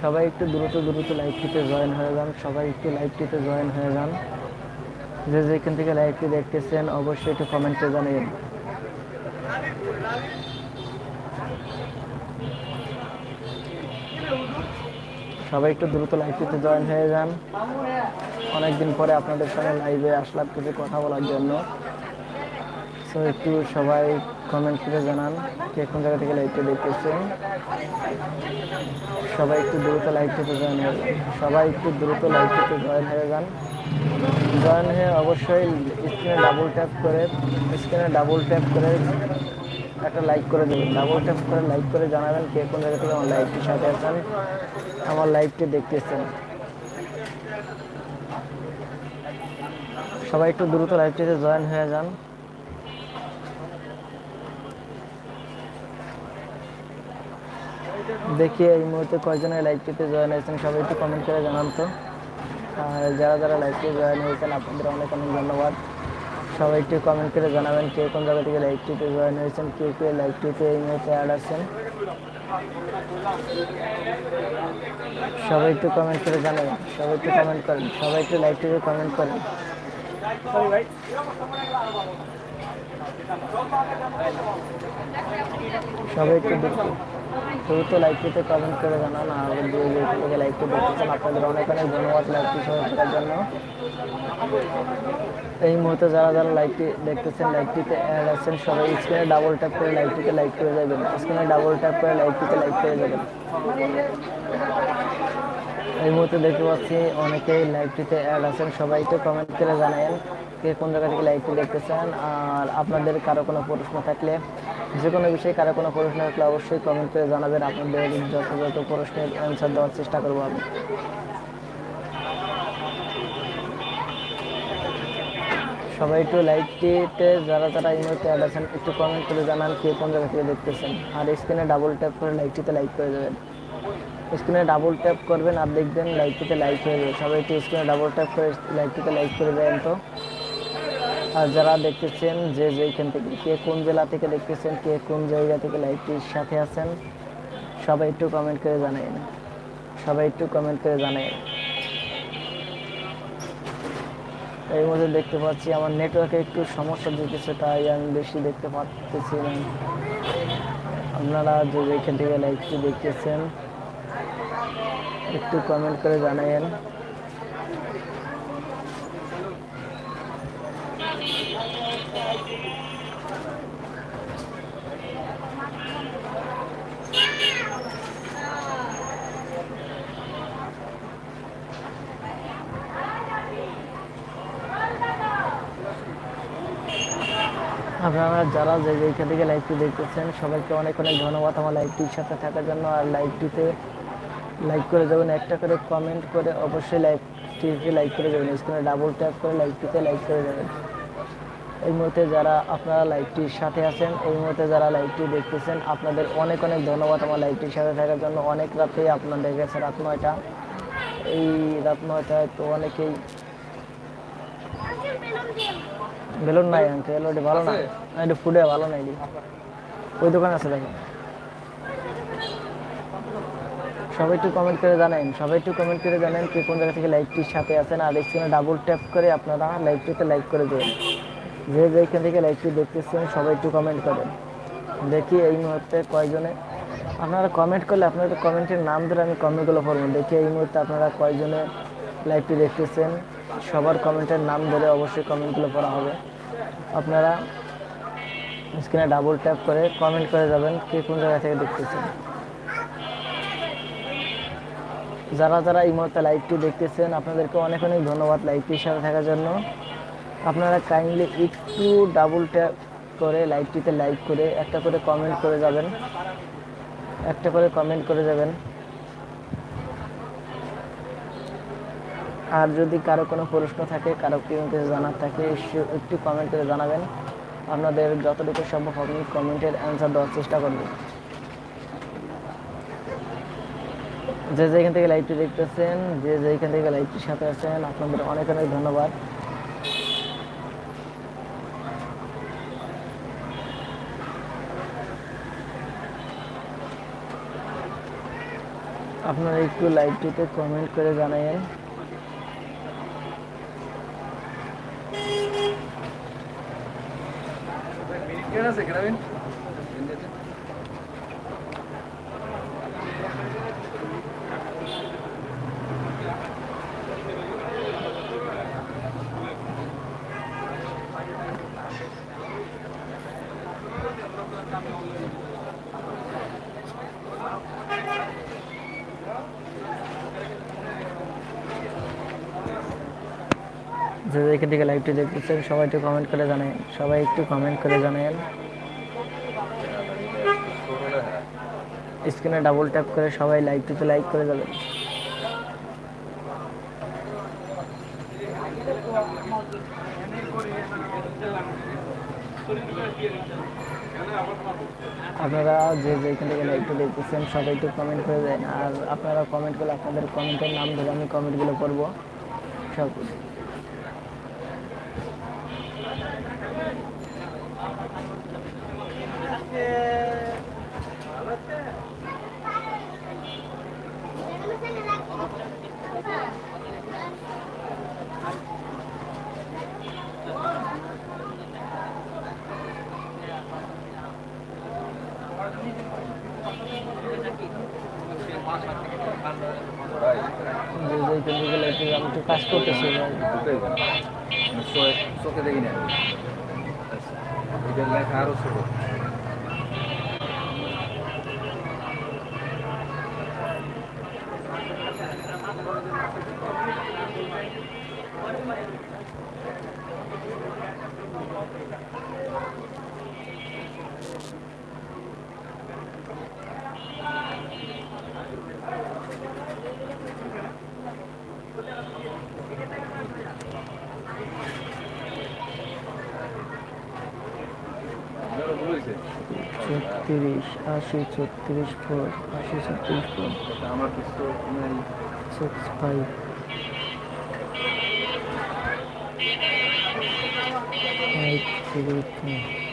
সবাই একটু দ্রুত দ্রুত লাইভটিতে জয়েন হয়ে যান। সবাই একটু লাইভটিতে জয়েন হয়ে যান। যে যেখান থেকে লাইভটি দেখতেছেন, অবশ্যই একটু কমেন্টে জানিয়ে সবাই একটু দ্রুত লাইভটিতে জয়েন হয়ে যান। অনেকদিন পরে আপনাদের সঙ্গে লাইভে আসলাম কিছু কথা বলার জন্য। সো একটু সবাই কমেন্ট করে জানান কে কোন জায়গা থেকে লাইভটি দেখতেছেন। সবাই একটু দ্রুত লাইভটিতে জয়েন হয়ে সবাই একটু দ্রুত লাইভটিতে জয়েন হয়ে যান। জয়েন হয়ে অবশ্যই স্ক্রিনে ডাবল ট্যাপ করে স্ক্রিনে ডাবল ট্যাপ করে একটা লাইক করে দেবেন। ডাবল ট্যাপ করে লাইক করে জানাবেন কে কোন জায়গা থেকে আমার লাইভটির সাথে আছেন, আমার লাইভটি দেখতেছেন। সবাই একটু দ্রুত লাইভটিতে জয়েন হয়ে যান। দেখি এই মুহূর্তে কয়জনের লাইভটিতে জয়েন হয়েছেন, সবাই একটু কমেন্ট করে জানান তো। আর যারা যারা লাইভটিতে জয়েন হয়েছেন, আপনাদের অনেক অনেক ধন্যবাদ। সবাই একটু কমেন্ট করে জানাবেন কে কোন জায়গা থেকে লাইভটিতে জয়েন হয়েছেন, কে কে লাইভটিতে এই মুহূর্তে অ্যাড আছেন। সবাই একটু কমেন্ট করে জানাবেন, সবাই একটু কমেন্ট করেন, সবাই একটু লাইভটিতে কমেন্ট করেন। সবাই একটু দ্রুত লাইভটিতে কমেন্ট করে জানান আর যে যে থেকে লাইভটি দেখতেছেন আপনাদের অনেক অনেক ধন্যবাদ লাইভটি সবাই থাকার জন্য। এই মুহূর্তে যারা যারা লাইভটি দেখতেছেন লাইভটিতে অ্যাড আছেন, সবাই স্ক্রিনে ডাবল ট্যাপ করে লাইভটিতে লাইক করে যাবেন। স্ক্রিনে ডাবল ট্যাপ করে লাইভটিতে লাইক করে যাবেন। এই মুহূর্তে দেখতে পাচ্ছি অনেকেই লাইভটিতে অ্যাড আছেন। সবাই একটু কমেন্ট করে জানাবেন কে কোন জায়গা থেকে লাইভটি দেখতেছেন। আর আপনাদের কারও কোনো প্রশ্ন থাকলে যে কোনো বিষয়ে কারও কোনো প্রশ্ন থাকলে অবশ্যই কমেন্ট করে জানাবেন। আপনাদের যথাযথ প্রশ্নের অ্যান্সার দেওয়ার চেষ্টা করব আমি। সবাই একটু লাইভটিতে যারা যারা এই মুহূর্তে অ্যাড আছেন, একটু কমেন্ট করে জানান কে কোন জায়গা থেকে দেখতেছেন। আর স্ক্রিনে ডাবল ট্যাপ করে লাইভটিতে লাইক করে দেবেন। স্ক্রিনে ডাবল ট্যাপ করবেন আর দেখবেন লাইভটিতে লাইক হয়ে যাবে। সবাই একটু স্ক্রিনে ডাবল ট্যাপ করে লাইভটিতে লাইক করে দেবেন তো। যারা দেখতেছেন যে যেখান থেকে, কে কোন জেলা থেকে দেখতেছেন, কে কোন জায়গা থেকে লাইভটির সাথে আছেন, সবাই একটু কমেন্ট করে জানেন সবাই একটু কমেন্ট করে জানেন এই মধ্যে দেখতে পাচ্ছি আমার নেটওয়ার্কে একটু সমস্যা দিতেছে, তাই আমি বেশি দেখতে পাচ্ছি না। আপনারা যে যেখান থেকে লাইভটি দেখতেছেন, একটু কমেন্ট করে জানাবেন আপনারা যারা যে যেখান থেকে লাইভটি দেখতেছেন, সবাইকে অনেক অনেক ধন্যবাদ আমার লাইভটির সাথে থাকার জন্য। আর লাইভটিতে লাইক করে যাবেন, একটা করে কমেন্ট করে অবশ্যই লাইভটিকে লাইক করে যাবেন স্ক্রিনে ডাবল ট্যাপ করে লাইভটিতে লাইক করে যাবেন। এই মুহূর্তে যারা আপনারা লাইভটির সাথে আছেন এই মুহূর্তে যারা লাইভটি দেখতেছেন আপনাদের অনেক অনেক ধন্যবাদ আমার লাইভটির সাথে থাকার জন্য। অনেক রাতে আপনাদের গেছে রাত নয়টা। এই রাত নয়টায় তো অনেকেই বেলুন নাই আঙ্কেল ওটা ভালো না। এটা ফুডে ভালো নাই ওই দোকান আছে দেখেন। সবাই একটু কমেন্ট করে জানেন সবাই একটু কমেন্ট করে জানেন কে কোন জায়গা থেকে লাইভটির সাথে আছেন আর স্ক্রিনে ডাবল ট্যাপ করে আপনারা লাইভটিতে লাইক করে দেবেন। যে যেখান থেকে লাইভটি দেখতেছেন সবাই একটু কমেন্ট করেন। দেখি এই মুহূর্তে কয়জনে আপনারা কমেন্ট করলে আপনাদের কমেন্টের নাম ধরে আমি কমেন্টগুলো পড়ব। দেখি এই মুহূর্তে আপনারা কয়জনে লাইভটি দেখতেছেন। সবার কমেন্টের নাম ধরে অবশ্যই কমেন্টগুলো পড়া হবে। আপনারা স্ক্রিনে ডাবল ট্যাপ করে কমেন্ট করে যাবেন কে কোন জায়গা থেকে দেখতেছেন। যারা যারা এই মুহূর্তে লাইভটি দেখতেছেন, আপনাদেরকে অনেক অনেক ধন্যবাদ লাইভটির সাথে থাকার জন্য। আপনারা কাইন্ডলি একটু ডাবল ট্যাপ করে লাইভটিতে লাইক করে, একটা করে কমেন্ট করে যাবেন। একটা করে কমেন্ট করে যাবেন। আর যদি কারও কোনো প্রশ্ন থাকে, কারও কেউ কিছু জানার থাকে একটু কমেন্ট করে জানাবেন। আপনাদের যতটুকু সম্ভব আমি কমেন্টের অ্যান্সার দেওয়ার চেষ্টা করব। যে যেখান থেকে লাইভটি দেখতেছেন, যে যেখান থেকে লাইভটির সাথে আছেন, আপনাদের অনেক অনেক ধন্যবাদ। আপনারা একটু লাইভটিতে কমেন্ট করে জানাইয়েন। ¿Qué গ্রামীণ যে যেখান থেকে লাইভটি দেখতেছেন, সবাই একটু কমেন্ট করে জানাবেন সবাই একটু কমেন্ট করে জানাবেন স্ক্রিনে ডাবল ট্যাপ করে সবাই লাইভটিতে লাইক করে যাবেন। আপনারা যে যেখান থেকে লাইভটি দেখতেছেন, সবাই একটু কমেন্ট করে দেন। আর আপনারা কমেন্ট করলে আপনাদের কমেন্টের নাম ধরে আমি কমেন্টগুলো করব সব আমি একটু কাজ করতেছি। চোখে দেখি না আরও ছত্রিশ আশি ছত্রিশ ফোর আশি ছত্রিশ four six five five three three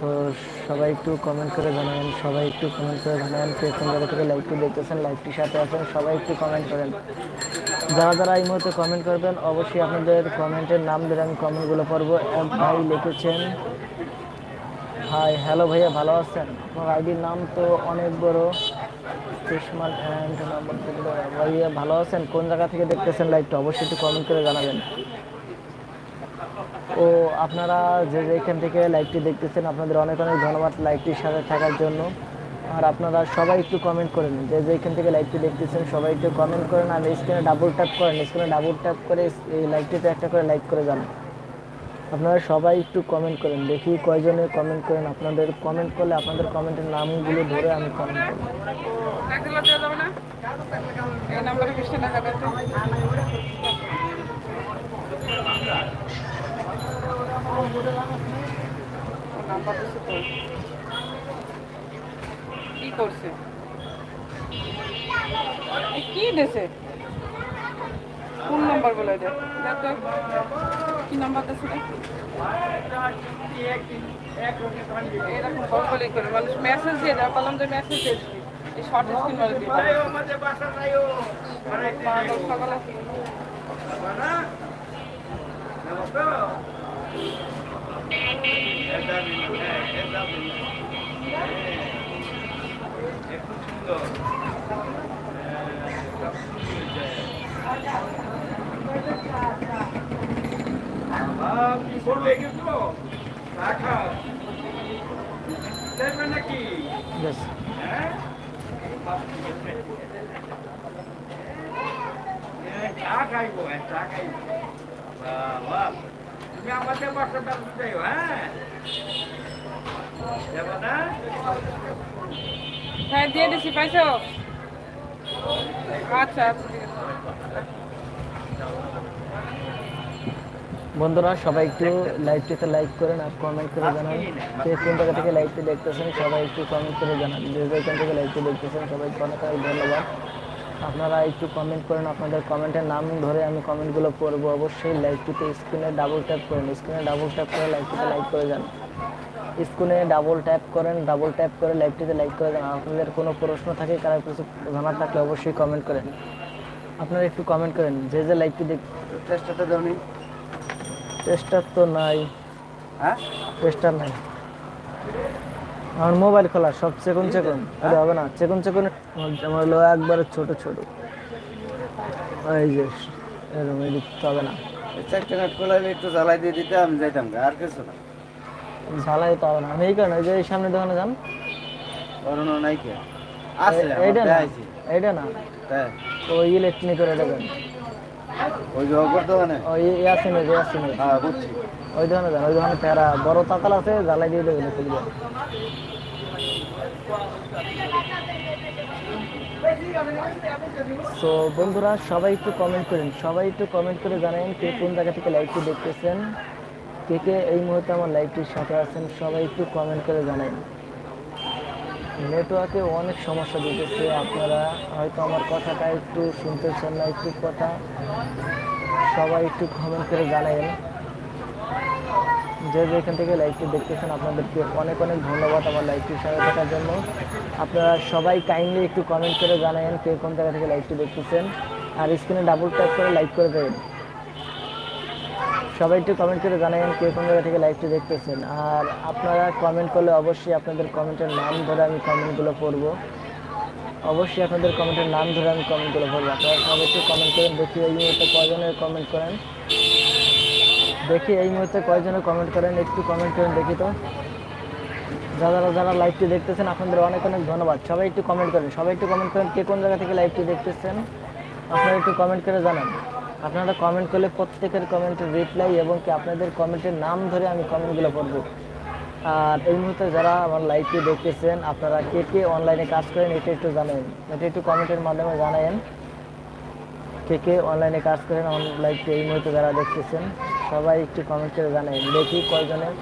তো সবাই একটু কমেন্ট করে জানাবেন, সবাই একটু কমেন্ট করে জানাবেন কে কোন জায়গা থেকে লাইভটি দেখতেছেন লাইভটির সাথে আছেন, সবাই একটু কমেন্ট করেন। যারা যারা এই মুহূর্তে কমেন্ট করবেন, অবশ্যই আপনাদের কমেন্টের নাম ধরে আমি কমেন্টগুলো পড়ব। ভাই লিখেছেন হাই হ্যালো ভাইয়া, ভালো আছেন? আপনার আইডির নাম তো অনেক বড়। সুষমান ভাইয়া, ভালো আছেন? কোন জায়গা থেকে দেখতেছেন লাইভটা অবশ্যই একটু কমেন্ট করে জানাবেন। ও আপনারা যে যেখান থেকে লাইভটি দেখতেছেন, আপনাদের অনেক অনেক ধন্যবাদ লাইভটির সাথে থাকার জন্য। আর আপনারা সবাই একটু কমেন্ট করেন যে যেখান থেকে লাইভটি দেখতেছেন, সবাই একটু কমেন্ট করেন আর স্ক্রিনে ডাবল ট্যাপ করেন স্ক্রিনে ডাবল ট্যাপ করে এই লাইভটিতে একটা করে লাইক করে যান। আপনারা সবাই একটু কমেন্ট করেন, দেখি কয়জনে কমেন্ট করেন। আপনাদের কমেন্ট করলে আপনাদের কমেন্টের নামগুলো ধরে আমি কমেন্ট যাবে না এই নাম্বারে বিশটা টাকা পেতে নাম্বার দিচ্ছে তো কি করছে? কি দিছে? কোন নাম্বার বলে দে? কি নাম্বার রে? এরকম বকবলি করে মানুষ মেসেজ দিয়ে দেয় বললাম যে মেসেজ দিয়ে এই শর্ট স্ক্রিন মারে দিয়ে আছে। Yes. চা খাইব চা খাইব তুমি আমাদের হ্যাঁ? যাব না হ্যাঁ দিয়ে দিছি পাইছো? আচ্ছা আচ্ছা বন্ধুরা সবাই একটু লাইভটিতে লাইক করেন আর কমেন্ট করে জানান। কে কোন জায়গা থেকে লাইভটি দেখতেছেন সবাই একটু কমেন্ট করে জানান। যে যেখান থেকে লাইভটি দেখতেছেন সবাইকে অনেক অনেক ধন্যবাদ। আপনারা একটু কমেন্ট করেন আপনাদের কমেন্টের নাম ধরে আমি কমেন্টগুলো পড়ব। অবশ্যই লাইভটিতে স্ক্রিনে ডাবল ট্যাপ করেন স্ক্রিনে ডাবল ট্যাপ করে লাইভটিতে লাইক করে যান। স্ক্রিনে ডাবল ট্যাপ করেন ডাবল ট্যাপ করে লাইভটিতে লাইক করে দেন আপনাদের কোনো প্রশ্ন থাকে কারও কিছু জানার থাকলে অবশ্যই কমেন্ট করেন। আপনারা একটু কমেন্ট করেন যে যে লাইভটি দেখ চেষ্টাটা দেওনি টেস্টার তো নাই। হ্যাঁ? টেস্টার নাই। আমার মোবাইল খোলা সব চেকুন চেকুন। আরে হবে না চেকুন চেকুন। আমার হলো একবারে ছোট ছোট। এই যে এরকম এদিক হবে না। চারটে নাট খোলা একটু জ্বালাই দিয়ে দিতে আমি যাইতাম আর কিছু না। ঝালাই তো হবে না। আমি এই কারণে যে সামনে দোকানে যান। নাই কে আছে এইটা না? এইটা না? তাই ওই ইলেকট্রনিকের এটা ওই যে অগর দোকানে? ওই ইয়াসিনের ইয়াসিনের হ্যাঁ বুঝছি। ওই দোকানে যান ওই দোকানে তেরা বড় তাকাল আছে জ্বালাই দিয়ে দেবেন তো বন্ধুরা, সবাই একটু কমেন্ট করেন। সবাই একটু কমেন্ট করে জানান কে কোন জায়গা থেকে লাইভটি দেখতেছেন। কে কে এই মুহূর্তে আমার লাইভটির সাথে আছেন, সবাই একটু কমেন্ট করে জানান। নেটওয়ার্কে অনেক সমস্যা দিতেছে আপনারা। হয়তো আমার কথাটা একটু শুনতেছেন না, একটু কথা। সবাই একটু কমেন্ট করে জানাবেন যে যেখান থেকে লাইভটি দেখতেছেন, আপনাদেরকে অনেক অনেক ধন্যবাদ আমার লাইভটির সাথে থাকার জন্য। আপনারা সবাই কাইন্ডলি একটু কমেন্ট করে জানাবেন কে কোন জায়গা থেকে লাইভটি দেখতেছেন। আর স্ক্রিনে ডাবল ট্যাপ করে লাইক করে দেবেন। সবাই একটু কমেন্ট করে জানাবেন কে কোন জায়গা থেকে লাইভটি দেখতেছেন। আর আপনারা কমেন্ট করলে অবশ্যই আপনাদের কমেন্টের নাম ধরে আমি কমেন্টগুলো পড়ব। অবশ্যই আপনাদের কমেন্টের নাম ধরে আমি কমেন্টগুলো পড়ব। আপনারা সবাই একটু কমেন্ট করেন, দেখি এই মুহূর্তে কয়জনের কমেন্ট করেন। দেখি এই মুহূর্তে কয়জনে কমেন্ট করেন, একটু কমেন্ট করেন, দেখি তো। যারা যারা লাইভটি দেখতেছেন, আপনাদের অনেক অনেক ধন্যবাদ। সবাই একটু কমেন্ট করেন। সবাই একটু কমেন্ট করেন কে কোন জায়গা থেকে লাইভটি দেখতেছেন। আপনারা একটু কমেন্ট করে জানান। আপনারা কমেন্ট করলে প্রত্যেকের কমেন্টের রিপ্লাই এবং কি আপনাদের কমেন্টের নাম ধরে আমি কমেন্টগুলো পড়ব। আর এই মুহূর্তে যারা আমার লাইভটি দেখতেছেন, আপনারা কে কে অনলাইনে কাজ করেন, এটা একটু জানাবেন এটা একটু কমেন্টের মাধ্যমে জানাবেন কে কে অনলাইনে কাজ করেন, আমার লাইভটি এই মুহূর্তে যারা দেখতেছেন। সবাই একটু কমেন্ট করে জানাবেন দেখি কয়জনের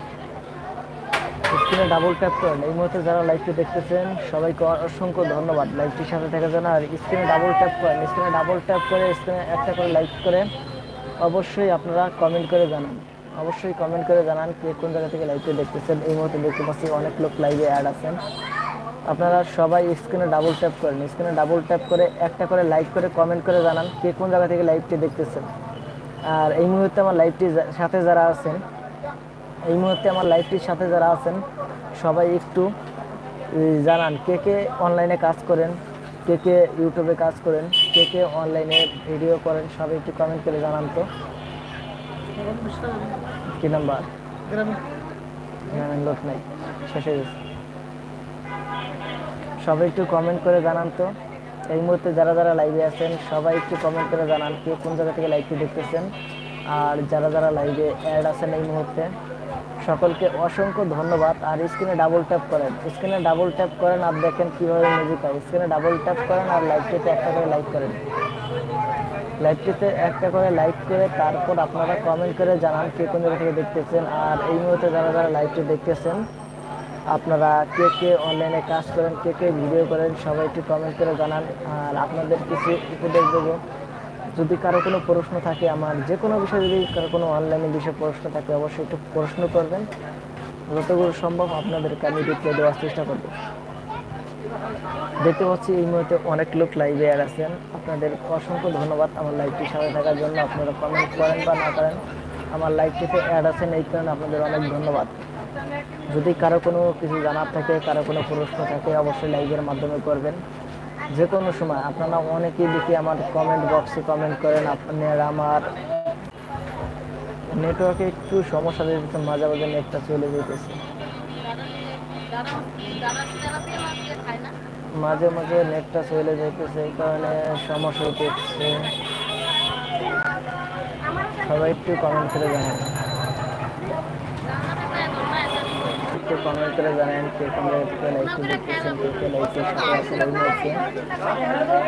স্ক্রিনে ডাবল ট্যাপ করেন। এই মুহূর্তে যারা লাইভটি দেখতেছেন, সবাইকে অসংখ্য ধন্যবাদ। লাইভটির সাথে থাকার জন্য। আর স্ক্রিনে ডাবল ট্যাপ করেন। স্ক্রিনে ডাবল ট্যাপ করে স্ক্রিনে একটা করে লাইক করে, অবশ্যই আপনারা কমেন্ট করে জানান। অবশ্যই কমেন্ট করে জানান কে কোন জায়গা থেকে লাইভটি দেখতেছেন। এই মুহূর্তে দেখতে পাচ্ছি অনেক লোক লাইভে অ্যাড আছেন। আপনারা সবাই স্ক্রিনে ডাবল ট্যাপ করেন। স্ক্রিনে ডাবল ট্যাপ করে, একটা করে লাইক করে কমেন্ট করে জানান কে কোন জায়গা থেকে লাইভটি দেখতেছেন। আর এই মুহূর্তে আমার লাইভটি সাথে যারা আছেন, এই মুহূর্তে আমার লাইভটির সাথে যারা আছেন, সবাই একটু জানান কে কে অনলাইনে কাজ করেন, কে কে ইউটিউবে কাজ করেন, কে কে অনলাইনে ভিডিও করেন, সবাই একটু কমেন্ট করে জানান তো। কি নাম্বার লোক নাই, শেষ হয়ে গেছে। সবাই একটু কমেন্ট করে জানান তো। এই মুহূর্তে যারা যারা লাইভে আছেন, সবাই একটু কমেন্ট করে জানান কে কোন জায়গা থেকে লাইভটি দেখতেছেন। আর যারা যারা লাইভে অ্যাড আছেন এই মুহূর্তে, সকলকে অসংখ্য ধন্যবাদ। আর স্ক্রিনে ডাবল ট্যাপ করেন। স্ক্রিনে ডাবল ট্যাপ করেন আর দেখেন কীভাবে মিউজিক হয়। স্ক্রিনে ডাবল ট্যাপ করেন আর লাইভটিতে একটা করে লাইক করেন। লাইভটিতে একটা করে লাইক করে তারপর আপনারা কমেন্ট করে জানান কে কোন জায়গা থেকে দেখতেছেন। আর এই মুহূর্তে যারা যারা লাইভটি দেখতেছেন আপনারা কে কে অনলাইনে কাজ করেন, কে কে ভিডিও করেন, সবাই একটু কমেন্ট করে জানান। আর আপনাদের কিছু উপদেশ দেবো। যদি কারও কোনো প্রশ্ন থাকে, আমার যে কোনো বিষয়ে যদি কারও কোনো অনলাইনে বিষয়ে প্রশ্ন থাকে, অবশ্যই একটু প্রশ্ন করবেন। যতগুলো সম্ভব আপনাদেরকে আমি রিপ্লাই দেওয়ার চেষ্টা করব। দেখতে পাচ্ছি এই মুহূর্তে অনেক লোক লাইভে অ্যাড আছেন। আপনাদের অসংখ্য ধন্যবাদ আমার লাইভটির সাথে থাকার জন্য। আপনারা কমেন্ট করেন বা না করেন, আমার লাইভটিতে অ্যাড আছেন, এই কারণে আপনাদের অনেক ধন্যবাদ। যদি কারও কোনো কিছু জানার থাকে, কারও কোনো প্রশ্ন থাকে, অবশ্যই লাইভের মাধ্যমে করবেন। যে কোনো সময়, আপনারা অনেকেই দেখি আমার কমেন্ট বক্সে কমেন্ট করেন, আপনারা আমার নেটওয়ার্কে একটু সমস্যা দিতেছে মাঝে মাঝে নেটটা চলে যেতেছে। মাঝে মাঝে নেটটা চলে যেতেছে, এই কারণে সমস্যা হইতেছে সবাই একটু কমেন্ট করে জানাবেন একটু কমেন্ট করে জানেন কে কোন থেকে লাইভটি দেখতেছেন কে কে সাথে আছেন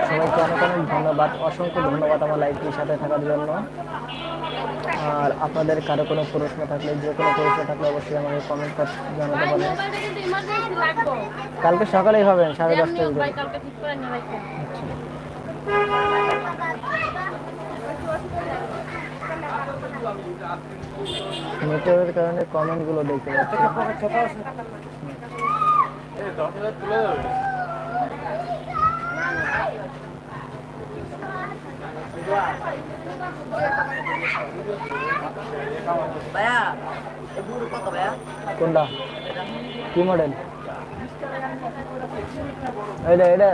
সবাইকে অনেক অনেক ধন্যবাদ অসংখ্য ধন্যবাদ আমার লাইভটির সাথে থাকার জন্য। আর আপনাদের কারও কোনো প্রশ্ন থাকলে যে কোনো প্রশ্ন থাকলে অবশ্যই আমাকে কমেন্ট করে জানাতে পারেন। কালকে সকালেই হবেন সাড়ে আমি নেটওয়ার্কের কারণে কমেন্টগুলো দেখতে পাচ্ছি। কোনটা? কি মডেল এটা এটা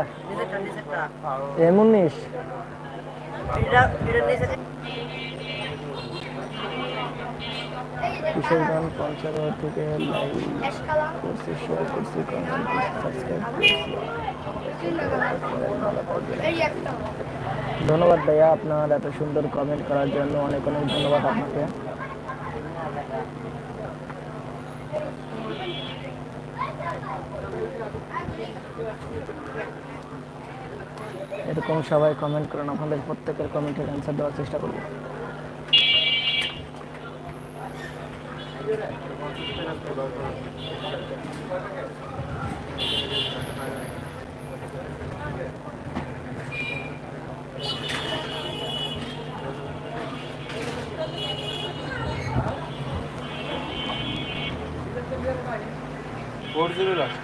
এম উনিশ কিশোরগঞ্জ পঞ্চায়েত থেকে করছি করছি ধন্যবাদ ভাইয়া, আপনার এত সুন্দর কমেন্ট করার জন্য অনেক অনেক ধন্যবাদ আপনাকে। এরকম সবাই কমেন্ট করেন আপনাদের প্রত্যেকের কমেন্টের অ্যান্সার দেওয়ার চেষ্টা করব। ফোর জিরো লাস্ট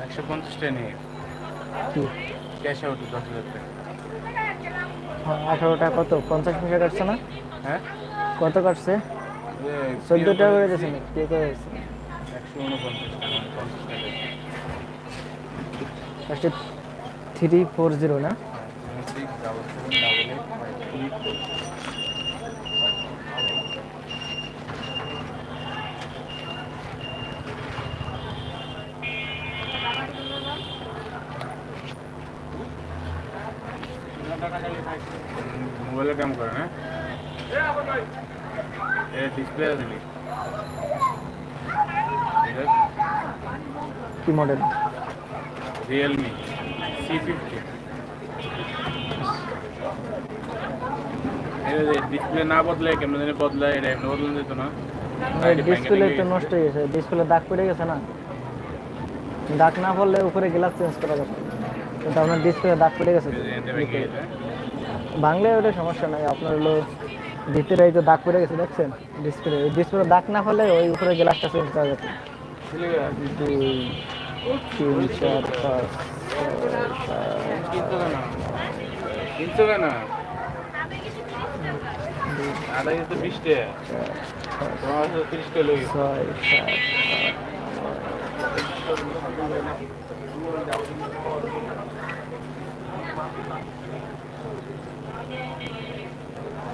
একশো পঞ্চাশটা নিয়ে কি ক্যাশ আউট দশ হাজার টাকা আঠারোটা কত? পঞ্চাশ পয়সা কাটছে না? হ্যাঁ? কত কাটছে? চোদ্দ টাকা করে দিয়েছে না কে করে দিয়েছে থ্রি ফোর জিরো না six double seven double eight five three four মোবাইলে কাম করে না? এ ডিসপ্লে দিলি কি model realme C fifty display না বদলে কেমন জানি বদলায় এটা এমনি বদলানো যেত না। ডিসপ্লে তো নষ্ট হয়ে গেছে ডিসপ্লে দাগ পড়ে গেছে না। দাগ না পড়লে উপরে গ্লাস চেঞ্জ করা যাবে কিন্তু আপনার ডিসপ্লে দাগ পড়ে গেছে তো। বাংলা ওটা সমস্যা নাই আপনার হলো ভিতরে এই যে দাগ পড়ে গেছে দেখছেন? ডিসপ্লে ডিসপ্লে দাগ না পড়লে ওই উপরে গ্লাসটা চেঞ্জ করা যাবে। দুই তিন চার পাঁচ। কিনছো কেন আড়াই তো বিশ টাকা তোমার তিরিশ টাকা। ছয় সাত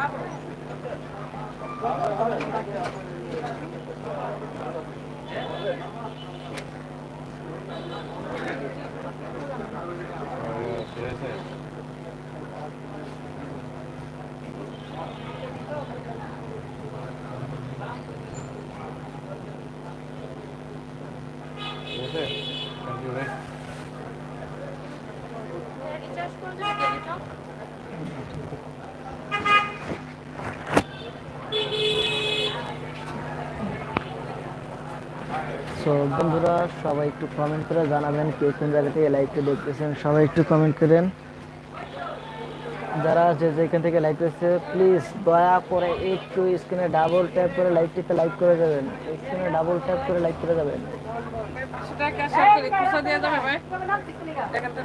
சாப்பிடுங்க সো বন্ধুরা সবাই একটু কমেন্ট করে জানাবেন কে কোন জায়গা থেকে লাইভটা দেখতেছেন। সবাই একটু কমেন্ট করেন। যারা যে যেখান থেকে লাইভ দেখছে প্লিজ দয়া করে একটু স্ক্রিনে ডাবল ট্যাপ করে লাইভটিতে লাইক করে যাবেন স্ক্রিনে ডাবল ট্যাপ করে লাইক করে যাবেন খুচরা দেওয়া যাবে ভাই। দেখেন তো।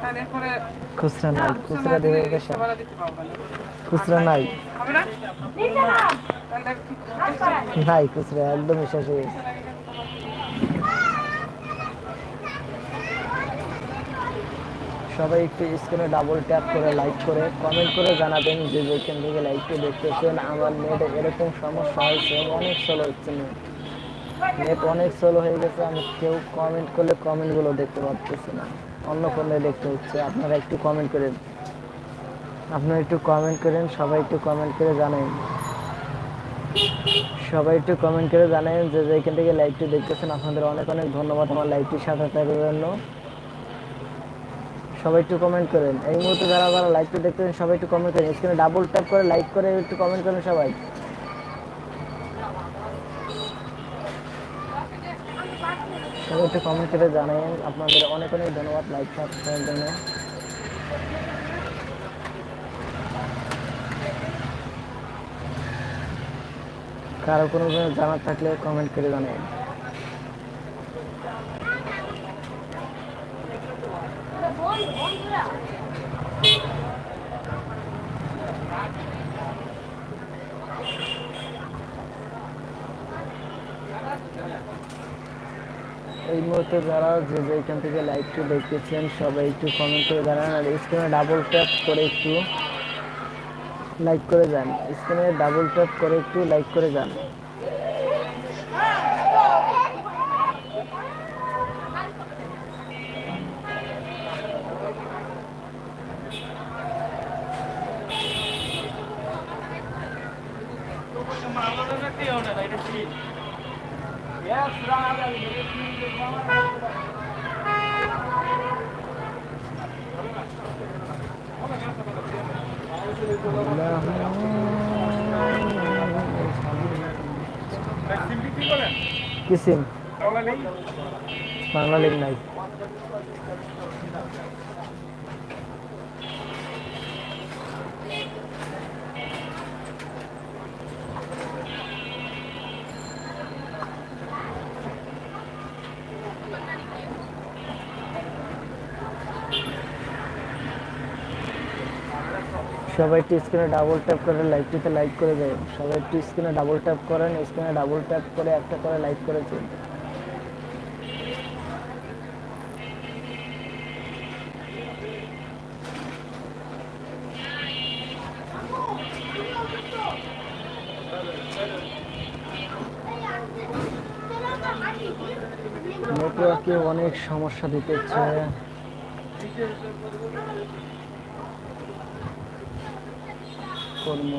তাহলে এরপরে খুচরা নাই খুচরা দেবে খুচরা নাই। নাই খুচরা একদমই শেষ গেছে। সবাই একটু স্ক্রিনে ডাবল ট্যাপ করে লাইক করে কমেন্ট করে জানাবেন যে যেখান থেকে লাইকটি দেখতেছেন, আমার নেট এরকম সমস্যা হয়েছে, অনেক স্লো হচ্ছে নেট নেট অনেক স্লো হয়ে গেছে, আমি কেউ কমেন্ট করলে কমেন্টগুলো দেখতে পাচ্ছি না। অন্য ফোনে দেখতে হচ্ছে, আপনারা একটু কমেন্ট করেন। আপনারা একটু কমেন্ট করেন, সবাই একটু কমেন্ট করে জানান সবাই একটু কমেন্ট করে জানেন যে যেখান থেকে লাইভটি দেখতেছেন, আপনাদের অনেক অনেক ধন্যবাদ আমার লাইভটির সাথে থাকার জন্য। সবাই একটু কমেন্ট করেন। এই মুহূর্তে যারা যারা লাইভটি দেখতেছেন, সবাই একটু কমেন্ট করেন। স্ক্রিনে ডাবল ট্যাপ করে লাইক করে একটু কমেন্ট করেন সবাই। সবাই একটু কমেন্ট করে জানান আপনাদের অনেক অনেক ধন্যবাদ লাইভ সাবস্ক্রাইবের জন্য। কারও কোনো কোনো জানার থাকলে কমেন্ট করে জানাবেন। এই মুহূর্তে যারা যে যেখান থেকে লাইভটি দেখতেছেন সবাই একটু কমেন্ট করে জানান। আর স্ক্রিনে ডাবল ট্যাপ করে একটু লাইক করে যান। স্ক্রিনে ডাবল ট্যাপ করে একটু লাইক করে যান। কি সিম? বাংলা লিঙ্ক নাই। সবাই একটু স্ক্রিনে ডাবল ট্যাপ করে লাইকটিতে লাইক করে দেয়। সবাই একটু স্ক্রিনে ডাবল ট্যাপ করেন স্ক্রিনে ডাবল ট্যাপ করে একটা করে লাইক করেছেন নেটওয়ার্কে অনেক সমস্যা দিতেছে। কর্ম